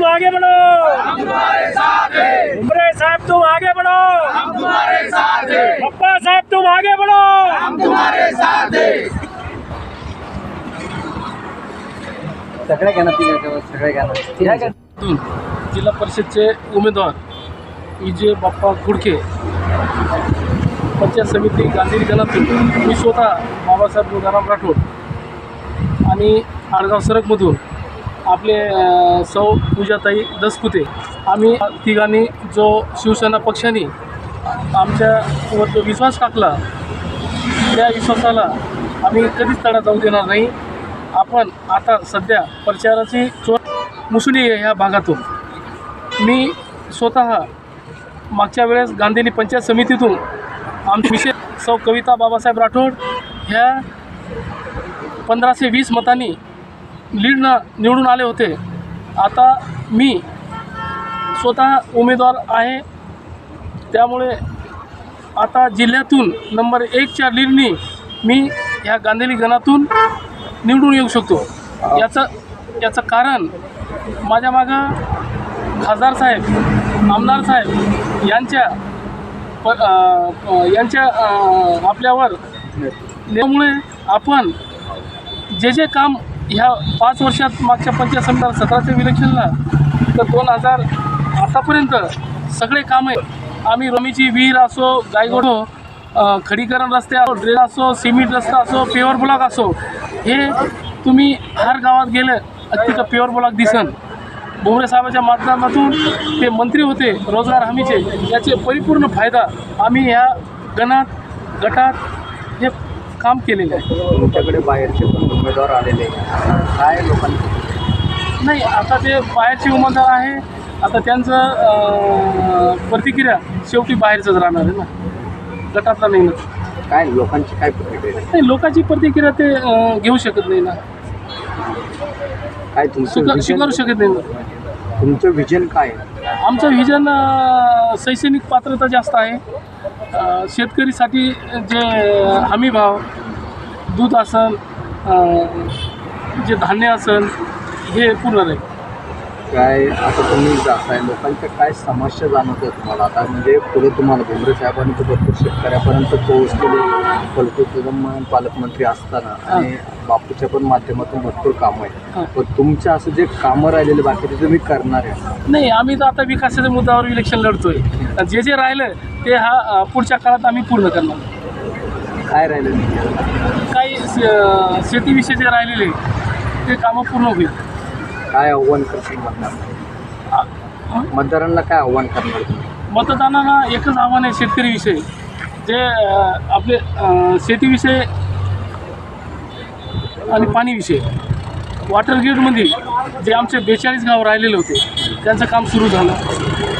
तुम आगे बढ़ो। उमरे साहब तुम आगे बढ़ो। पप्पा साहब तुम आगे बढ़ो। सगळ्या सगळ्या जिल्हा परिषदचे उमेदवार विजय बाप्पा गुडके पंचायत समिती गांधीरी गणातून मी स्वतः बाबासाहेब गंगाराम राठोड आणि आडगाव सरकमधून आपले सौ पूजाताई दसपुते. आम्ही तिघांनी जो शिवसेना पक्षाने आमच्यावर जो विश्वास टाकला त्या विश्वासाला आम्ही कधीच तडा जाऊ देणार नाही. आपण आता सध्या प्रचाराची चो मुसळी आहे ह्या भागातून. मी स्वतः मागच्या वेळेस गांधीनी पंचायत समितीतून आमचे विशेष सौ कविता बाबासाहेब राठोड ह्या पंधराशे वीस मतांनी लीडनं निवडून आले होते. आता मी स्वतः उमेदवार आहे. त्यामुळे आता जिल्ह्यातून नंबर एकच्या लीडनी मी ह्या गांधीली गणातून निवडून येऊ शकतो. याचं याचं कारण माझ्या मागं खासदार साहेब आमदार साहेब यांच्या प यांच्या आपल्यावर त्यामुळे आपण जे जे काम ह्या पाच वर्षात मागच्या पंचायत समिती सतराच्या इलेक्शनला तर दोन हजार आतापर्यंत सगळे कामे आम्ही रमीची विहीर असो गायगोडो खडीकरण रस्ते असो ड्रेन असो सिमेंट रस्ता असो पेवर ब्लॉक असो हे तुम्ही हर गावात गेलं तिथं पेवर ब्लॉक दिसन. भुमरे साहेबाच्या माध्यमातून ते मंत्री होते रोजगार हमीचे याचे परिपूर्ण फायदा आम्ही ह्या गणात गटात हे काम केलेलं आहे. तुमच्याकडे बाहेरचे पण उमेदवार आलेले. काय लोकांचे? नाही आता ते बाहेरचे उमेदवार आहे. आता त्यांचं प्रतिक्रिया शेवटी बाहेरचंच राहणार आहे ना. गटातला नाही ना. काय लोकांची काय प्रतिक्रिया? नाही लोकांची प्रतिक्रिया ते घेऊ शकत नाही ना. काय तुमचं स्वीकार शकत नाही ना. तुमचं विजन काय आहे? आमचं व्हिजन शैक्षणिक पात्रता जास्त आहे. शेतकरीसाठी जे हमी भाव दूध असन जे धान्य असन हे पूर्ण राहील काय आता तुम्ही जाताय लोकांच्या काय समस्या जाणवत तुम्हाला? आता म्हणजे पुढे तुम्हाला भुमरे साहेबांनी तर भरपूर शेतकऱ्यापर्यंत पोहोचलेले फलटू कदम पालकमंत्री असताना आणि बापूच्या पण माध्यमातून भरपूर कामं. आहेत. पण तुमच्या असं जे कामं राहिलेले बाकी ते तुम्ही करणार आहे. नाही आम्ही तर आता विकासाच्या मुद्द्यावर इलेक्शन लढतोय. जे जे राहिलं ते हा पुढच्या काळात आम्ही पूर्ण करणार. काय राहिलेलं काही शेतीविषयी जे राहिलेले ते कामं पूर्ण होईल. काय आव्हान करतील मतदार मतदारांना काय आव्हान करणार तुम्ही? मतदानाला एकच आव्हान आहे शेतकरीविषयी. जे आपले शेतीविषयी आणि पाणीविषयी. वॉटर ग्रीडमध्ये जे आमचे बेचाळीस गाव राहिलेले होते त्यांचं काम सुरू झालं.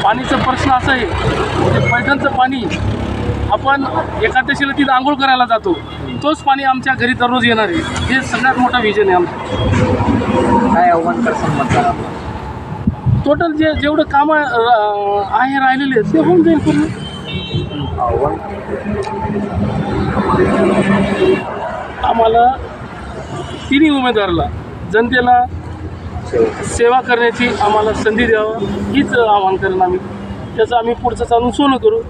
पाणीचा प्रश्न असा आहे की पैठणचं पाणी आपण एकादशीला तिथं आंघोळ करायला जातो. तोच पाणी आमच्या घरी दररोज येणार आहे. हे सगळ्यात मोठा विजन आहे आमचं. काय आव्हान टोटल जे जेवढं कामं अ, आहे राहिलेले ते होऊन जाईल पूर्ण. आव्हान? आम्हाला तिन्ही उमेदवाराला जनतेला सेवा करण्याची आम्हाला संधी द्यावं हीच आव्हान करेन आम्ही. त्याचं आम्ही पुढचं चालून सोनं करू.